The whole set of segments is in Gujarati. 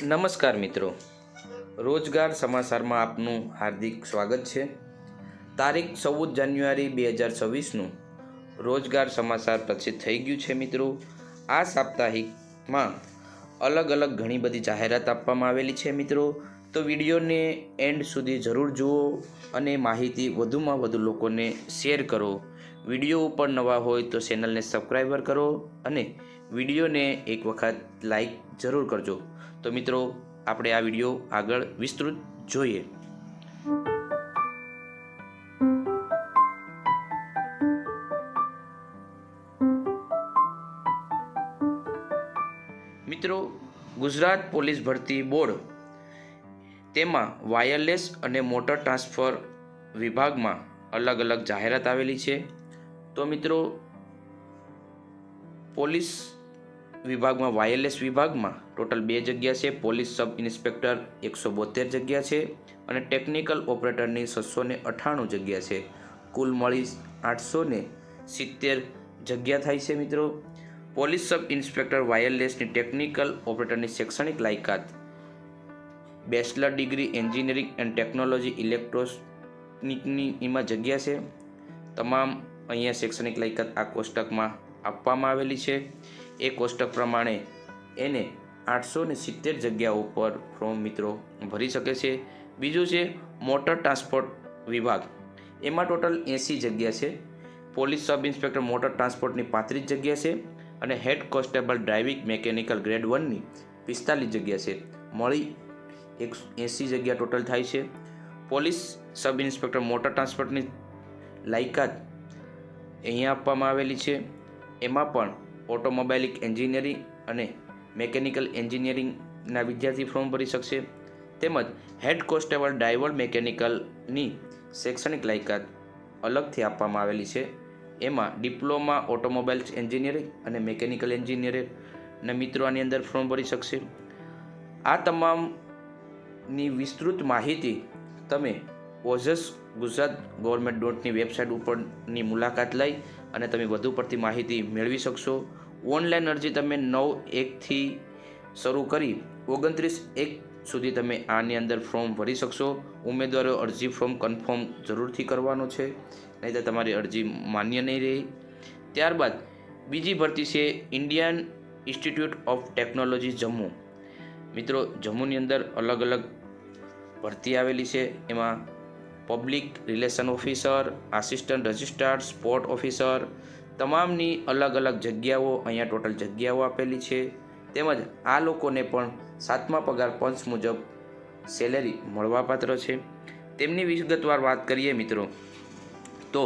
નમસ્કાર મિત્રો. રોજગાર સમાચારમાં આપનું હાર્દિક સ્વાગત છે. તારીખ ચૌદ જાન્યુઆરી બે હજાર છવ્વીસનું રોજગાર સમાચાર પ્રસિદ્ધ થઈ ગયું છે મિત્રો. આ સાપ્તાહિકમાં અલગ અલગ ઘણી બધી જાહેરાત આપવામાં આવેલી છે મિત્રો. તો વિડીયોને એન્ડ સુધી જરૂર જુઓ અને માહિતી વધુમાં વધુ લોકોને શેર કરો. વીડિયો ઉપર નવા હોય તો ચેનલને સબસ્ક્રાઈબર કરો અને વિડીયોને એક વખત લાઈક જરૂર કરજો. તો મિત્રો, આપણે આ વીડિયો આગળ વિસ્તૃત જોઈએ. મિત્રો, ગુજરાત પોલીસ ભરતી બોર્ડ તેમાં વાયરલેસ અને મોટર ટ્રાન્સફર વિભાગમાં અલગ અલગ જાહેરાત આવેલી છે. તો મિત્રો, પોલીસ વિભાગમાં, વાયરલેસ વિભાગમાં ટોટલ બે જગ્યા છે, પોલીસ સબ ઇન્સ્પેક્ટર એકસો બોતેર જગ્યા છે અને ટેકનિકલ ઓપરેટરની છસો ને અઠ્ઠાણું જગ્યા છે. કુલ મળી આઠસો ને સિત્તેર જગ્યા થાય છે મિત્રો. પોલીસ સબ ઇન્સ્પેક્ટર વાયરલેસની ટેકનિકલ ઓપરેટરની શૈક્ષણિક લાયકાત, bachelor degree engineering and technology ઇલેક્ટ્રોનિકની એમાં જગ્યા છે. તમામ અહીંયા શૈક્ષણિક લાયકાત આ કોષ્ટકમાં આપવામાં આવેલી છે. એ કોષ્ટક પ્રમાણે એને આઠસો ને સિત્તેર જગ્યાઓ પર ફોર્મ મિત્રો ભરી શકે છે. બીજું છે મોટર ટ્રાન્સપોર્ટ વિભાગ. એમાં ટોટલ એંસી જગ્યા છે. પોલીસ સબ ઇન્સ્પેક્ટર મોટર ટ્રાન્સપોર્ટની પાંત્રીસ જગ્યા છે અને head constable driving mechanical grade વનની પિસ્તાલીસ જગ્યા છે. મળી એક એંસી જગ્યા ટોટલ થાય છે. પોલીસ સબ ઇન્સ્પેક્ટર મોટર ટ્રાન્સપોર્ટની લાયકાત અહીંયા આપવામાં આવેલી છે. એમાં પણ ઓટોમોબાઇલિક એન્જિનિયરિંગ અને મેકેનિકલ એન્જિનિયરિંગના વિદ્યાર્થી ફોર્મ ભરી શકશે. તેમજ હેડ કોન્સ્ટેબલ ડ્રાઈવર મેકેનિકલની શૈક્ષણિક લાયકાત અલગથી આપવામાં આવેલી છે. એમાં ડિપ્લોમા ઓટોમોબાઇલ્સ એન્જિનિયરિંગ અને મેકેનિકલ એન્જિનિયરિંગના મિત્રો આની અંદર ફોર્મ ભરી શકશે. આ તમામની વિસ્તૃત માહિતી તમે ઓઝસ ગુજરાત ગવર્મેન્ટ ડોટની વેબસાઇટ ઉપરની મુલાકાત લઈ અને તમે વધુ પડતી માહિતી મેળવી શકશો. ઓનલાઈન અરજી તમે નવ એકથી શરૂ કરી ઓગણત્રીસ એક સુધી તમે આની અંદર ફોર્મ ભરી શકશો. ઉમેદવારો અરજી ફોર્મ કન્ફર્મ જરૂરથી કરવાનો છે. નહીં તો તમારી અરજી માન્ય નહીં રહે. ત્યારબાદ બીજી ભરતી છે Indian institute of technology Jammu. મિત્રો, જમ્મુની અંદર અલગ અલગ ભરતી આવેલી છે. એમાં public relation officer, assistant registrar, sport officer તમામની અલગ અલગ જગ્યાઓ અહીંયા ટોટલ જગ્યાઓ આપેલી છે. તેમજ આ લોકોને પણ સાતમા પગાર પંચ મુજબ સેલેરી મળવાપાત્ર છે. તેમની વિગતવાર વાત કરીએ મિત્રો, તો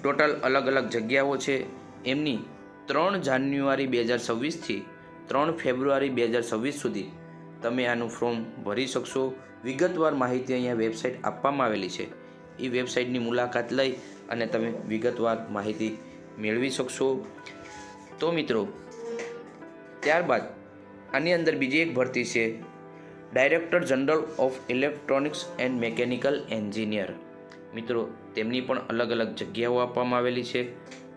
ટોટલ અલગ અલગ જગ્યાઓ છે. એમની ત્રણ જાન્યુઆરી બે હજાર છવ્વીસથી ત્રણ ફેબ્રુઆરી બે હજાર છવ્વીસ સુધી તમે આનું ફોર્મ ભરી શકશો. વિગતવાર માહિતી અહીંયા વેબસાઇટ આપવામાં આવેલી છે. એ વેબસાઇટની મુલાકાત લઈ અને તમે વિગતવાર માહિતી મેળવી શકશો? તો મિત્રો, ત્યારબાદ આની અંદર બીજી એક ભરતી છે. Director general of electronics and mechanical engineer મિત્રો, તેમની પણ અલગ અલગ જગ્યાઓ આપવામાં આવેલી છે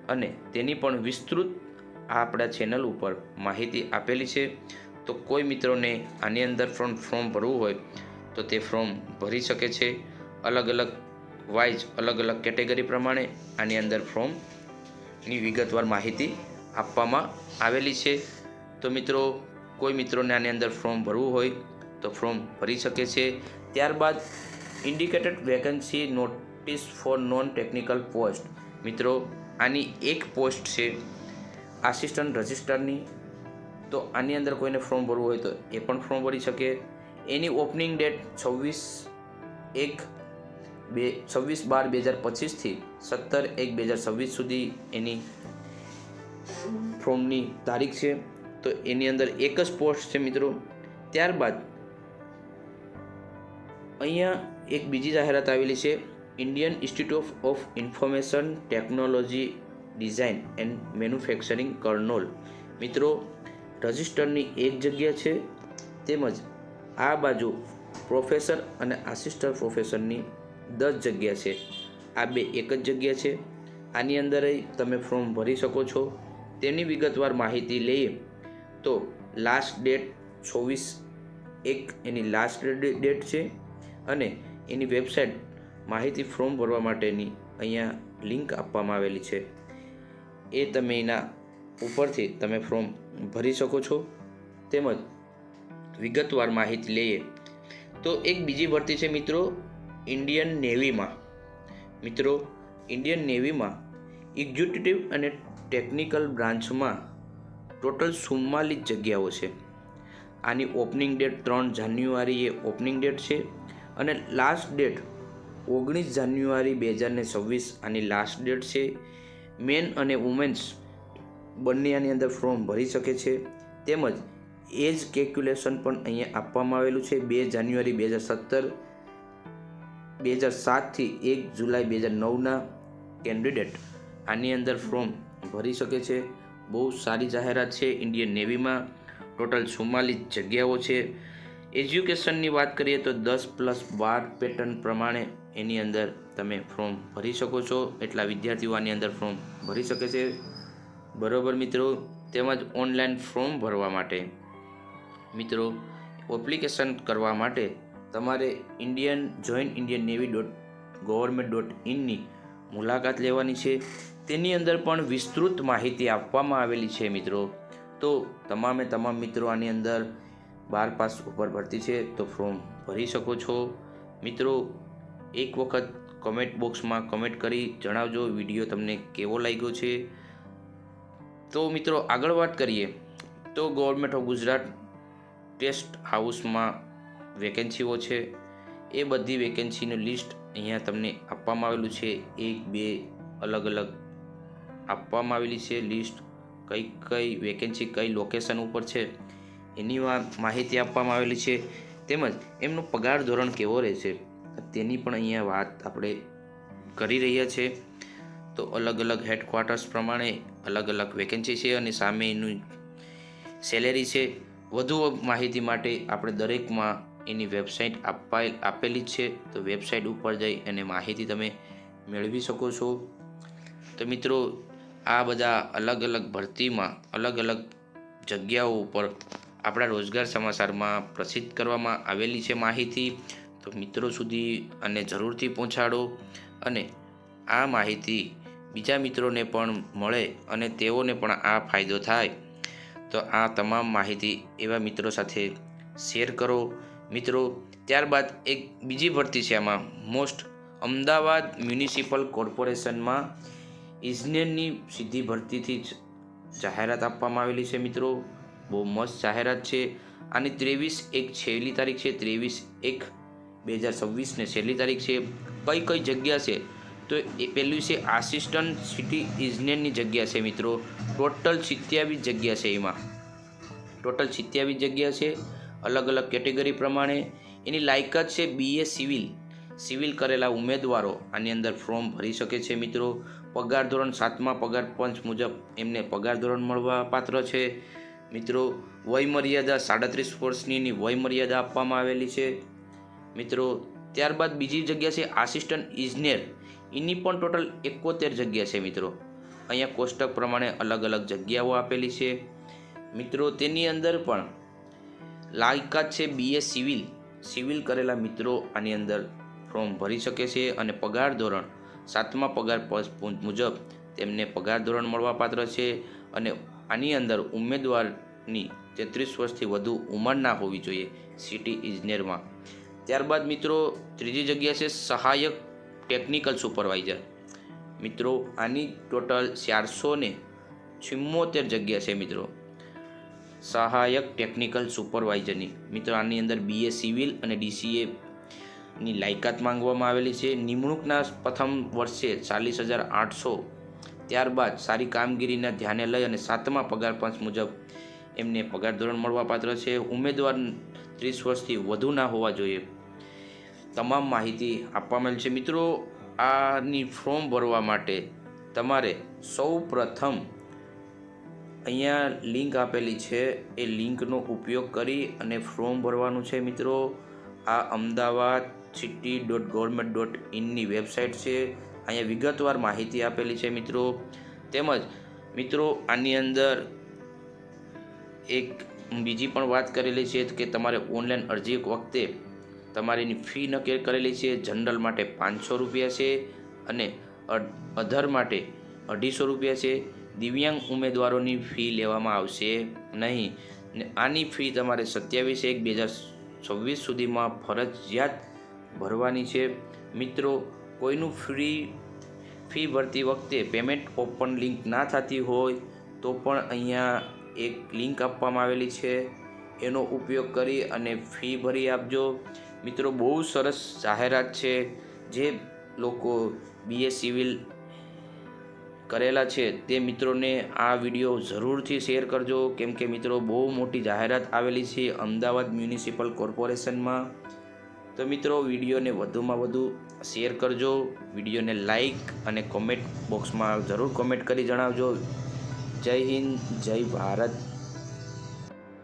અને તેની પણ વિસ્તૃત આપણા ચેનલ ઉપર માહિતી આપેલી છે. તો કોઈ મિત્રોને આની અંદર પણ ફોર્મ ભરવું હોય, તો તે ફોર્મ ભરી શકે છે. અલગ અલગ વાઇઝ અલગ અલગ કેટેગરી પ્રમાણે આની અંદર ફોર્મની વિગતવાર માહિતી આપવામાં આવેલી છે. તો મિત્રો, કોઈ મિત્રોને આની અંદર ફોર્મ ભરવું હોય તો ફોર્મ ભરી શકે છે. ત્યારબાદ indicated vacancy notice for non technical post મિત્રો, આની એક પોસ્ટ છે આસિસ્ટન્ટ રજિસ્ટરની તો આની અંદર કોઈને ફોર્મ ભરવું હોય તો એ પણ ફોર્મ ભરી શકે. એની ઓપનિંગ ડેટ છવ્વીસ એક બે છવ્વીસ બાર બે હજાર પચીસથી સત્તર એક બે હજાર છવ્વીસ સુધી એની ફોર્મની તારીખ છે. તો એની અંદર એક જ પોસ્ટ છે મિત્રો. ત્યારબાદ અહીંયા એક બીજી જાહેરાત આવેલી છે. Indian institute of information technology design and manufacturing Kurnool મિત્રો, રજિસ્ટરની એક જગ્યા છે. તેમજ આ બાજુ પ્રોફેસર અને આસિસ્ટન્ટ પ્રોફેસરની દસ જગ્યા છે. આ બે એક જ જગ્યા છે. આની અંદર તમે ફોર્મ ભરી શકો છો. તેની વિગતવાર માહિતી લઈએ. તો લાસ્ટ ડેટ છવ્વીસ એક એની લાસ્ટ ડેટ છે અને એની વેબસાઇટ માહિતી ફોર્મ ભરવા માટેની અહીંયા લિંક આપવામાં આવેલી છે. એ તમે એના ઉપરથી તમે ફોર્મ ભરી શકો છો. તેમજ વિગતવાર માહિતી લઈએ. તો એક બીજી ભરતી છે મિત્રો ઇન્ડિયન નેવીમાં મિત્રો ઇન્ડિયન નેવીમાં એક્ઝિક્યુટિવ અને ટેકનિકલ બ્રાન્ચમાં ટોટલ ચુમ્માલીસ જગ્યાઓ છે. આની ઓપનિંગ ડેટ ત્રણ જાન્યુઆરી એ ઓપનિંગ ડેટ છે અને લાસ્ટ ડેટ ઓગણીસ જાન્યુઆરી બે હજાર ને છવ્વીસ આની લાસ્ટ ડેટ છે. મેન અને વુમેન્સ બંને આની અંદર ફોર્મ ભરી શકે છે. તેમજ એજ કેલ્ક્યુલેશન પણ અહીંયા આપવામાં આવેલું છે. બે જાન્યુઆરી બે હજાર સત્તર બે હજાર સાતથી એક જુલાઈ બે હજાર નવના કેન્ડિડેટ આની અંદર ફોર્મ ભરી શકે છે. બહુ સારી જાહેરાત છે ઇન્ડિયન નેવીમાં. ટોટલ ચુમ્માલીસ જગ્યાઓ છે. એજ્યુકેશનની વાત કરીએ તો દસ પ્લસ બાર પેટર્ન પ્રમાણે એની અંદર તમે ફોર્મ ભરી શકો છો. એટલા વિદ્યાર્થીઓ આની અંદર ફોર્મ ભરી શકે છે. બરાબર મિત્રો? તેમજ ઓનલાઈન ફોર્મ ભરવા માટે. મિત્રો એપ્લિકેશન કરવા માટે તમારે Indian join Indian navy dot government dot ઇનની મુલાકાત લેવાની છે. તેની અંદર પણ વિસ્તૃત માહિતી આપવામાં આવેલી છે મિત્રો. તો તમામે તમામ મિત્રો આની અંદર બાર પાસ ઉપર ભરતી છે, તો ફોર્મ ભરી શકો છો. મિત્રો, એક વખત કમેન્ટ બોક્સમાં કમેન્ટ કરી જણાવજો વીડિયો તમને કેવો લાગ્યો છે. તો મિત્રો, આગળ વાત કરીએ. તો ગવર્મેન્ટ ઓફ ગુજરાત ટેસ્ટ હાઉસમાં વેકેન્સીઓ છે. એ બધી વેકેન્સીનું લિસ્ટ અહીંયા તમને આપવામાં આવેલું છે. એક, બે, અલગ અલગ આપવામાં આવેલી છે લિસ્ટ. કઈ કઈ વેકેન્સી કઈ લોકેશન ઉપર છે, એની વાત માહિતી આપવામાં આવેલી છે. તેમજ એમનો પગાર ધોરણ કેવો રહેશે, તેની પણ અહીંયા વાત આપણે કરી રહ્યા છે. તો અલગ અલગ હેડક્વાર્ટર્સ પ્રમાણે અલગ અલગ વેકેન્સી છે અને સામે એનું સેલેરી છે. વધુ માહિતી માટે આપણે દરેકમાં એની વેબસાઇટ આપવા આપેલી જ છે. તો વેબસાઇટ ઉપર જઈ અને માહિતી તમે મેળવી શકો છો. તો મિત્રો, આ બધા અલગ અલગ ભરતીમાં અલગ અલગ જગ્યાઓ ઉપર આપણા રોજગાર સમાચારમાં પ્રસિદ્ધ કરવામાં આવેલી છે માહિતી. તો મિત્રો સુધી અને જરૂરથી પહોંચાડો અને આ માહિતી બીજા મિત્રોને પણ મળે અને તેઓને પણ આ ફાયદો થાય. તો આ તમામ માહિતી એવા મિત્રો સાથે શેર કરો મિત્રો, ત્યારબાદ એક બીજી ભરતી છે આમાં. મોસ્ટ અમદાવાદ મ્યુનિસિપલ કોર્પોરેશનમાં ઇજનેરની સીધી ભરતીથી જ જાહેરાત આપવામાં આવેલી છે મિત્રો. બહુ મસ્ત જાહેરાત છે. આની ત્રેવીસ એક છેલ્લી તારીખ છે. ત્રેવીસ એક બે હજાર છવ્વીસને છેલ્લી તારીખ છે. કઈ કઈ જગ્યા છે? તો એ પહેલું છે આસિસ્ટન્ટ સિટી ઇજનેરની જગ્યા છે મિત્રો. ટોટલ સિત્યાવીસ જગ્યા છે એમાં. ટોટલ સિત્યાવીસ જગ્યા છે. અલગ અલગ કેટેગરી પ્રમાણે એની લાયકાત છે બીએ સિવિલ. સિવિલ કરેલા ઉમેદવારો આની અંદર ફોર્મ ભરી શકે છે મિત્રો. પગાર ધોરણ સાતમા પગાર પંચ મુજબ એમને પગાર ધોરણ મળવા પાત્ર છે. મિત્રો વય મર્યાદા સાડત્રીસ વર્ષની વય મર્યાદા આપવામાં આવેલી છે. મિત્રો, ત્યારબાદ બીજી જગ્યા છે આસિસ્ટન્ટ ઇજનેર. એની પણ ટોટલ એકોતેર જગ્યા છે મિત્રો. અહીંયા કોષ્ટક પ્રમાણે અલગ અલગ જગ્યાઓ આપેલી છે. મિત્રો, તેની અંદર પણ લાયકાત છે બીએ સિવિલ. સિવિલ કરેલા મિત્રો આની અંદર ફોર્મ ભરી શકે છે અને પગાર ધોરણ સાતમા પગાર મુજબ તેમને પગાર ધોરણ મળવાપાત્ર છે અને આની અંદર ઉમેદવારની તેત્રીસ વર્ષથી વધુ ઉંમર ના હોવી જોઈએ સિટી ઇજનેરમાં. ત્યારબાદ મિત્રો ત્રીજી જગ્યા છે સહાયક ટેકનિકલ સુપરવાઇઝર. મિત્રો આની ટોટલ ચારસો ને જગ્યા છે મિત્રો. સહાયક ટેકનિકલ સુપરવાઇઝરની મિત્રો, આની અંદર બીએ સિવિલ અને ડીસીએ ની લાયકાત માંગવામાં આવેલી છે. નિમણૂકના પ્રથમ વર્ષે ચાલીસ હજાર આઠસો, ત્યારબાદ સારી કામગીરીના ધ્યાને લઈ અને સાતમા પગાર પંચ મુજબ એમને પગાર ધોરણ મળવાપાત્ર છે. ઉમેદવાર ત્રીસ વર્ષથી વધુ ના હોવા જોઈએ. તમામ માહિતી આપવામાં આવેલી છે. મિત્રો, આની ફોર્મ ભરવા માટે તમારે સૌ પ્રથમ અહીંયા લિંક આપેલી છે, એ લિંકનો ઉપયોગ કરી અને ફોર્મ ભરવાનું છે મિત્રો. આ Ahmedabad city dot government dot ઇનની website છે. અહીંયા વિગતવાર માહિતી આપેલી છે મિત્રો. તેમજ મિત્રો, આની અંદર એક બીજી પણ વાત કરેલી છે કે તમારે ઓનલાઈન અરજી વખતે તમારીની ફી નક્કી કરેલી છે. જનરલ માટે પાંચસો રૂપિયા છે અને અધર માટે અઢીસો રૂપિયા છે. દિવ્યાંગ ઉમેદવારોની ફી લેવામાં આવશે નહીં. આની ફી તમારે સત્યાવીસ એક બે હજાર છવ્વીસ સુધીમાં ફરજિયાત ભરવાની છે. મિત્રો, કોઈનું ફ્રી, ફી ભરતી વખતે પેમેન્ટ ઓપન લિંક ના થતી હોય તો પણ અહીંયા એક લિંક આપવામાં આવેલી છે. એનો ઉપયોગ કરી અને ફી ભરી આપજો. મિત્રો, બહુ સરસ જાહેરાત છે. જે લોકો બીએ સિવિલ કરેલા છે તે મિત્રોને આ વીડિયો જરૂરથી શેર કરજો. કેમ કે મિત્રો, બહુ મોટી જાહેરાત આવેલી છે અમદાવાદ મ્યુનિસિપલ કોર્પોરેશનમાં. તો મિત્રો, વિડીયોને વધુમાં વધુ શેર કરજો. વિડીયોને લાઈક અને કોમેન્ટ બોક્સમાં જરૂર કોમેન્ટ કરી જણાવજો. જય હિન્દ, જય ભારત.